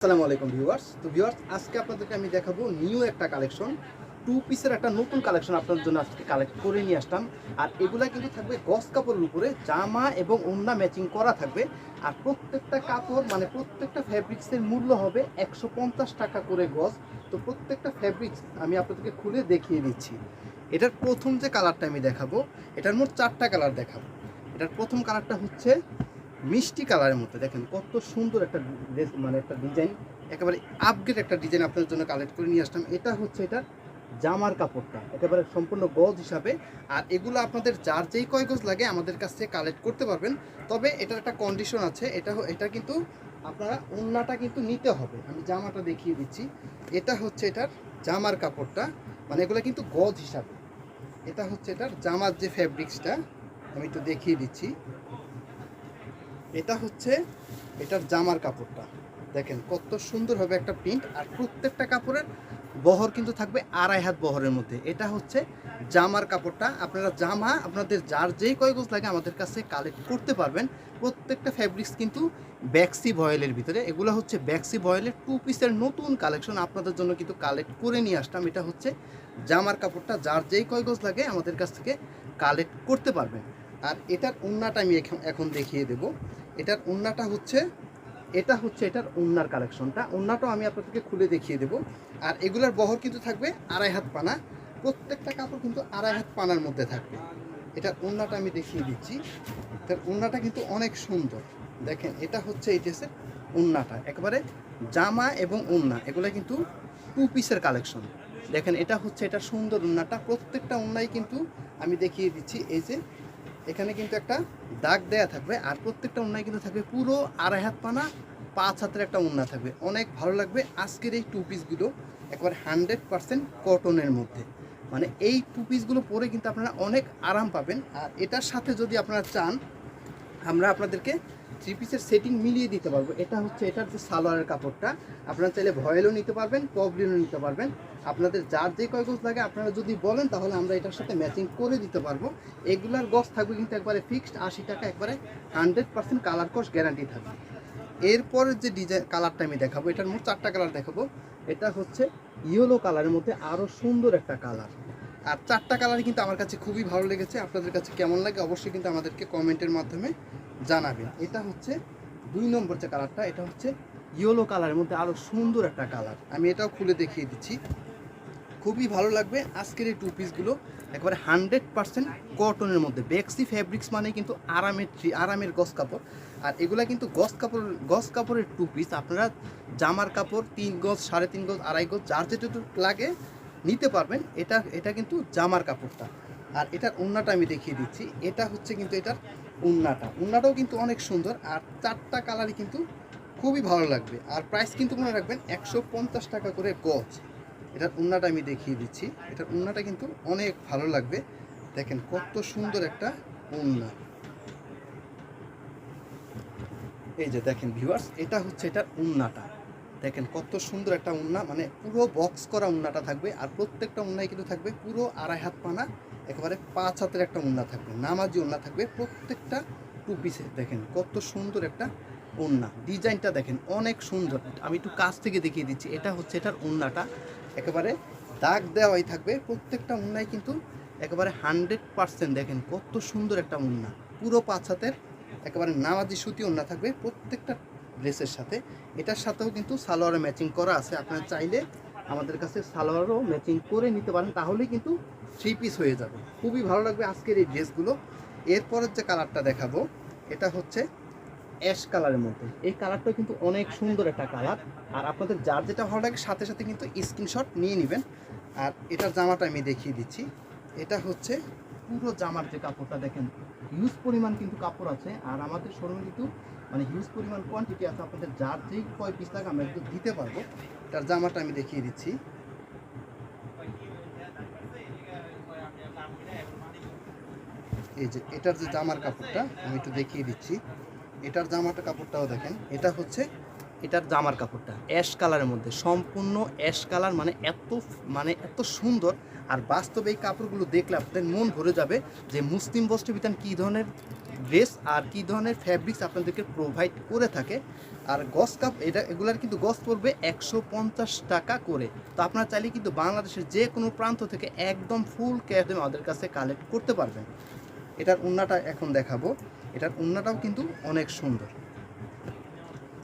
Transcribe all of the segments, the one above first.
আসসালামু আলাইকুম ভিউয়ার্স। তো ভিউয়ার্স, আজকে আপনাদেরকে আমি দেখাবো নিউ একটা কালেকশন। টু পিসের একটা নতুন কালেকশন আপনাদের জন্য আজকে কালেক্ট করে নিয়ে আসলাম। আর এগুলা কিন্তু থাকবে গস কাপড়ের উপরে, জামা এবং ওন্না ম্যাচিং করা থাকবে। আর প্রত্যেকটা কাপড় মানে প্রত্যেকটা ফ্যাব্রিক্সের মূল্য হবে একশো পঞ্চাশ টাকা করে গজ তো প্রত্যেকটা ফ্যাব্রিক্স আমি আপনাদেরকে খুলে দেখিয়ে দিচ্ছি। এটার প্রথম যে কালারটা আমি দেখাবো, এটার মোট চারটা কালার দেখাবো। এটার প্রথম কালারটা হচ্ছে মিষ্টি কালারের মধ্যে দেখেন কত সুন্দর একটা মানে একটা ডিজাইন, একেবারে আপগ্রেড একটা ডিজাইন আপনাদের জন্য কালেক্ট করে নিয়ে আসলাম। এটা হচ্ছে এটার জামার কাপড়টা, একেবারে সম্পূর্ণ গজ হিসাবে। আর এগুলো আপনাদের যার যেই কয় গজ লাগে আমাদের কাছ থেকে কালেক্ট করতে পারবেন। তবে এটার একটা কন্ডিশন আছে, এটা এটা কিন্তু আপনারা ওন্নাটা কিন্তু নিতে হবে। আমি জামাটা দেখিয়ে দিচ্ছি। এটা হচ্ছে এটার জামার কাপড়টা মানে এগুলো কিন্তু গজ হিসাবে। এটা হচ্ছে এটার জামার যে ফ্যাব্রিক্সটা আমি একটু দেখিয়ে দিচ্ছি। এটা হচ্ছে এটার জামার কাপড়টা। দেখেন কত সুন্দর হবে একটা প্রিন্ট আর প্রত্যেকটা কাপড়ের বহর কিন্তু থাকবে আড়াই হাত বহরের মধ্যে। এটা হচ্ছে জামার কাপড়টা। আপনারা জামা আপনাদের যার যেই কয় গজ লাগে আমাদের কাছে কালেক্ট করতে পারবেন। প্রত্যেকটা ফ্যাব্রিক্স কিন্তু ব্যাক্সি ভয়েলের ভিতরে। এগুলো হচ্ছে ব্যাক্সি ভয়েলের টু পিসের নতুন কালেকশন আপনাদের জন্য কিন্তু কালেক্ট করে নিয়ে আসলাম। এটা হচ্ছে জামার কাপড়টা যার যেই কয় গজ লাগে আমাদের কাছ থেকে কালেক্ট করতে পারবেন। আর এটার উন্নাটা আমি এখন দেখিয়ে দেব। এটার উন্নাটা হচ্ছে, এটা হচ্ছে এটার উন্নার কালেকশনটা। উন্নাটাও আমি আপনাদেরকে খুলে দেখিয়ে দেব। আর এগুলার বহর কিন্তু থাকবে আড়াই হাত পানা। প্রত্যেকটা কাপড় কিন্তু আড়াই হাত পানার মধ্যে থাকবে। এটার উন্নাটা আমি দেখিয়ে দিচ্ছি। এটার উন্নাটা কিন্তু অনেক সুন্দর। দেখেন, এটা হচ্ছে এই ড্রেসের উন্নাটা। একেবারে জামা এবং উন্না, এগুলো কিন্তু টু পিসের কালেকশন। দেখেন, এটা হচ্ছে এটা সুন্দর উন্নাটা। প্রত্যেকটা উন্নাই কিন্তু আমি দেখিয়ে দিচ্ছি। এই যে এখানে কিন্তু একটা দাগ দেয়া থাকবে, আর প্রত্যেকটা উন্নায় কিন্তু থাকবে পুরো আড়াই হাত পানা, পাঁচ হাতের একটা উন্না থাকবে। অনেক ভালো লাগবে আজকের এই টু পিসগুলো একবার হান্ড্রেড পারসেন্ট কটনের মধ্যে। মানে এই টু পিসগুলো পরে কিন্তু আপনারা অনেক আরাম পাবেন। আর এটার সাথে যদি আপনারা চান আমরা আপনাদেরকে থ্রি পিসের সেটিং মিলিয়ে দিতে পারব। এটা হচ্ছে এটার যে সালোয়ারের কাপড়টা, আপনারা চাইলে ভয়েলও নিতে পারবেন পবলিনও নিতে পারবেন। আপনাদের যার যে কয় গজ লাগে, আপনারা যদি বলেন, তাহলে আমরা এটার সাথে ম্যাচিং করে দিতে পারব। এগুলার গজ থাকবে কিন্তু একবারে ফিক্সড আশি টাকা একবারে হান্ড্রেড পার্সেন্ট কালার কস গ্যারান্টি থাকবে। এরপরের যে ডিজাইন কালারটা আমি দেখাবো, এটার মোট চারটা কালার দেখাবো। এটা হচ্ছে ইয়েলো কালারের মধ্যে আরও সুন্দর একটা কালার আর চারটা কালারই কিন্তু আমার কাছে খুবই ভালো লেগেছে। আপনাদের কাছে কেমন লাগে অবশ্যই কিন্তু আমাদেরকে কমেন্টের মাধ্যমে জানাবেন। এটা হচ্ছে দুই নম্বর যে কালারটা এটা হচ্ছে ইয়েলো কালারের মধ্যে আরও সুন্দর একটা কালার আমি এটাও খুলে দেখিয়ে দিচ্ছি। খুবই ভালো লাগবে আজকের এই টু পিসগুলো একবারে হান্ড্রেড পার্সেন্ট কটনের মধ্যে। বেক্সি ফ্যাব্রিক্স মানে কিন্তু আরামের ট্রি আরামের গস কাপড়। আর এগুলা কিন্তু গস কাপড় গস কাপড়ের টু পিস আপনারা জামার কাপড়, তিন গজ, সাড়ে তিন গজ, আড়াই গজ, যার যেটুকু লাগে নিতে পারবেন, এটা এটা কিন্তু জামার কাপড়টা। আর এটার উন্নাটা আমি দেখিয়ে দিচ্ছি। এটা হচ্ছে কিন্তু এটার উন্নাটা উন্নাটাও কিন্তু অনেক সুন্দর, আর চারটা কালারই কিন্তু খুবই ভালো লাগবে। আর প্রাইস কিন্তু মনে রাখবেন, একশো পঞ্চাশ টাকা করে গজ। এটার উন্নাটা আমি দেখিয়ে দিচ্ছি। এটার উন্নাটা কিন্তু অনেক ভালো লাগবে। দেখেন কত সুন্দর একটা উন্না এই যে দেখেন ভিউয়ার্স এটা হচ্ছে এটার উন্নাটা দেখেন কত সুন্দর একটা উন্না মানে পুরো বক্স করা উন্নাটা থাকবে আর প্রত্যেকটা উন্নায় কিন্তু থাকবে পুরো আড়াই হাত পানা, একেবারে পাঁচ হাতের একটা উন্না থাকবে, নামাজি উন্না থাকবে প্রত্যেকটা টু পিসে দেখেন কত সুন্দর একটা উন্না, ডিজাইনটা দেখেন অনেক সুন্দর। আমি একটু কাছ থেকে দেখিয়ে দিচ্ছি, এটা হচ্ছে এটার উন্নাটা, একেবারে দাগ দেওয়াই থাকবে, প্রত্যেকটা উন্নায় কিন্তু একেবারে হান্ড্রেড পার্সেন্ট দেখেন কত সুন্দর একটা উন্না, পুরো পাঁচ হাতের একেবারে নামাজি সুতি উন্না থাকবে, প্রত্যেকটা ড্রেসের সাথে। এটার সাথেও কিন্তু সালোয়ারে ম্যাচিং করা আছে। আপনারা চাইলে আমাদের কাছে সালোয়ারও ম্যাচিং করে নিতে পারেন, তাহলেই কিন্তু থ্রি পিস হয়ে যাবে। খুবই ভালো লাগবে আজকের এই ড্রেসগুলো। এরপরের যে কালারটা দেখাবো, এটা হচ্ছে অ্যাশ কালারের মধ্যে। এই কালারটাও কিন্তু অনেক সুন্দর একটা কালার আর আপনাদের যার যেটা ভালো লাগে, সাথে সাথে কিন্তু স্ক্রিনশট নিয়ে নেবেন। আর এটার জামাটা আমি দেখিয়ে দিচ্ছি। এটা হচ্ছে পুরো জামার যে কাপড়টা দেখেন হিউজ পরিমাণ কিন্তু কাপড় আছে। আর আমাদের শোরুমে কিন্তু মানে হিউজ পরিমাণ কোয়ান্টিটি আছে। আপনাদের যার যেই কয় পিস লাগে আমরা একটু দিতে পারব। এটার জামাটা আমি দেখিয়ে দিচ্ছি। এই যে, এটার যে জামার কাপড়টা, আমি একটু দেখিয়ে দিচ্ছি। এটার জামাটা কাপড়টাও দেখেন, এটা হচ্ছে এটার জামার কাপড়টা অ্যাশ কালারের মধ্যে। সম্পূর্ণ অ্যাশ কালার মানে এত মানে এত সুন্দর। আর বাস্তবে এই কাপড়গুলো দেখলে আপনাদের মন ভরে যাবে যে মুসলিম বস্ত্র বিতান কী ধরনের ড্রেস আর কী ধরনের ফ্যাব্রিক্স আপনাদেরকে প্রোভাইড করে থাকে। আর গস কাপ, এটা, এগুলার কিন্তু গস পড়বে একশো পঞ্চাশ টাকা করে। তো আপনারা চাইলে কিন্তু বাংলাদেশের যে কোনো প্রান্ত থেকে একদম ফুল ক্যাশ আমাদের কাছে কালেক্ট করতে পারবেন। এটার উন্নাটা এখন দেখাবো। এটার উন্নাটাও কিন্তু অনেক সুন্দর।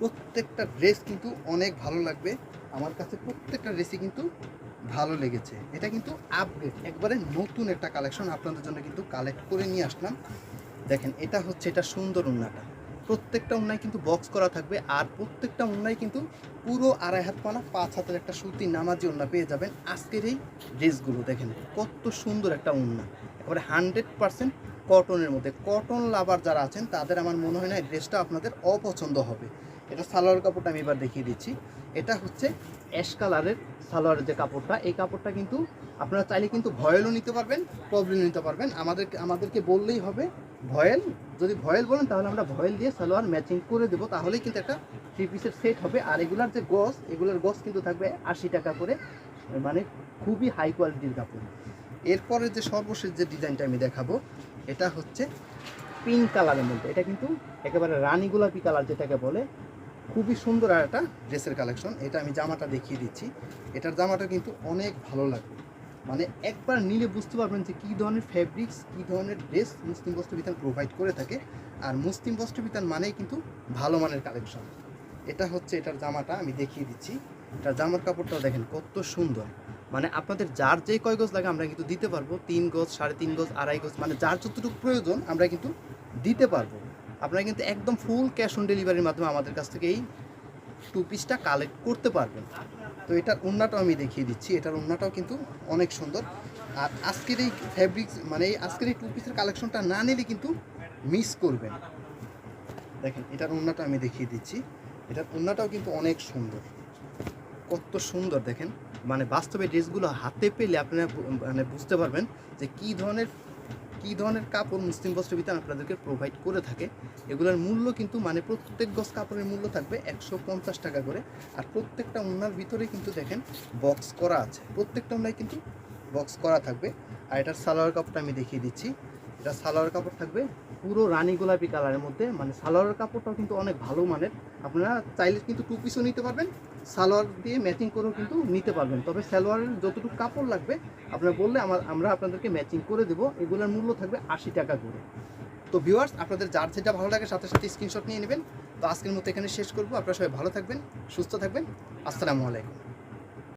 প্রত্যেকটা ড্রেস কিন্তু অনেক ভালো লাগবে। আমার কাছে প্রত্যেকটা ড্রেসই কিন্তু ভালো লেগেছে। এটা কিন্তু আপডেট একবারে নতুন একটা কালেকশন আপনাদের জন্য কিন্তু কালেক্ট করে নিয়ে আসলাম। দেখেন, এটা হচ্ছে, এটা সুন্দর উন্নাটা। প্রত্যেকটা উন্নায় কিন্তু বক্স করা থাকবে আর প্রত্যেকটা উন্নায় কিন্তু পুরো আড়াই হাত পানা, পাঁচ হাতের একটা সুতি নামাজি উন্না পেয়ে যাবেন আজকের এই ড্রেসগুলো দেখেন, কত সুন্দর একটা উন্না। একেবারে হান্ড্রেড পার্সেন্ট কটনের মধ্যে। কটন লাভার যারা আছেন, তাদের আমার মনে হয় না এই ড্রেসটা আপনাদের অপছন্দ হবে। এটা সালোয়ার কাপড়টা আমি এবার দেখিয়ে দিচ্ছি। এটা হচ্ছে অ্যাশ কালারের সালোয়ারের যে কাপড়টা, এই কাপড়টা কিন্তু আপনারা চাইলে কিন্তু ভয়েলও নিতে পারবেন প্রবলেম নিতে পারবেন। আমাদেরকে আমাদেরকে বললেই হবে ভয়েল। যদি ভয়েল বলেন তাহলে আমরা ভয়েল দিয়ে সালোয়ার ম্যাচিং করে দেবো, তাহলেই কিন্তু একটা থ্রি পিসের সেট হবে। আর এগুলার যে গস, এগুলোর গস কিন্তু থাকবে আশি টাকা করে মানে খুবই হাই কোয়ালিটির কাপড়। এরপরে যে সর্বশেষ যে ডিজাইনটা আমি দেখাবো, এটা হচ্ছে পিঙ্ক কালারের মধ্যে। এটা কিন্তু একেবারে রানী গোলাপি কালার যেটাকে বলে খুবই সুন্দর আর একটা ড্রেসের কালেকশন। এটা আমি জামাটা দেখিয়ে দিচ্ছি। এটার জামাটা কিন্তু অনেক ভালো লাগবে। মানে একবার নিলে বুঝতে পারবেন যে কী ধরনের ফ্যাব্রিক্স কী ধরনের ড্রেস মুসলিম বস্ত্রবিতান প্রোভাইড করে থাকে। আর মুসলিম বস্ত্রবিতান মানেই কিন্তু ভালো মানের কালেকশন। এটা হচ্ছে এটার জামাটা আমি দেখিয়ে দিচ্ছি। এটার জামার কাপড়টাও দেখেন কত সুন্দর। মানে আপনাদের যার যে কয় গজ লাগে আমরা কিন্তু দিতে পারব। তিন গজ, সাড়ে তিন গজ, আড়াই গজ মানে যার যতটুকু প্রয়োজন আমরা কিন্তু দিতে পারব। আপনারা কিন্তু একদম ফুল ক্যাশ অন ডেলিভারির মাধ্যমে আমাদের কাছ থেকে এই টু পিসটা কালেক্ট করতে পারবেন। তো এটার উন্নাটাও আমি দেখিয়ে দিচ্ছি। এটার উন্নাটাও কিন্তু অনেক সুন্দর। আর আজকের এই ফ্যাব্রিক্স মানে এই আজকের এই টু পিসের কালেকশনটা না নিলে কিন্তু মিস করবেন। দেখেন, এটার উন্নাটা আমি দেখিয়ে দিচ্ছি। এটার উন্নাটাও কিন্তু অনেক সুন্দর। কত সুন্দর, দেখেন। মানে বাস্তবে ড্রেসগুলো হাতে পেলে আপনারা মানে বুঝতে পারবেন যে কী ধরনের কী ধরনের কাপড় মুসলিম বস্ত্রবিতান আপনাদেরকে প্রোভাইড করে থাকে, এগুলোর মূল্য কিন্তু মানে প্রত্যেক গজ কাপড়ের মূল্য থাকবে একশো পঞ্চাশ টাকা করে। আর প্রত্যেকটা উন্নার ভিতরে কিন্তু দেখেন বক্স করা আছে। প্রত্যেকটা উন্নায় কিন্তু বক্স করা থাকবে। আর এটার সালোয়ার কাপড়টা আমি দেখিয়ে দিচ্ছি। এটা সালোয়ার কাপড় থাকবে পুরো রানী গোলাপি কালারের মধ্যে। মানে সালোয়ার কাপড়টাও কিন্তু অনেক ভালো মানের। আপনারা চাইলে কিন্তু টু পিসও নিতে পারবেন। সালোয়ার দিয়ে ম্যাচিং করেও কিন্তু নিতে পারবেন। তবে সালোয়ারের যতটুকু কাপড় লাগবে, আপনারা বললে আমার, আমরা আপনাদেরকে ম্যাচিং করে দেবো। এগুলোর মূল্য থাকবে আশি টাকা করে। তো ভিউয়ার্স আপনাদের যার যেটা ভালো লাগে সাথে সাথে স্ক্রিনশট নিয়ে নেবেন। তো আজকের মতো এখানে শেষ করব। আপনারা সবাই ভালো থাকবেন, সুস্থ থাকবেন। আসসালামু আলাইকুম।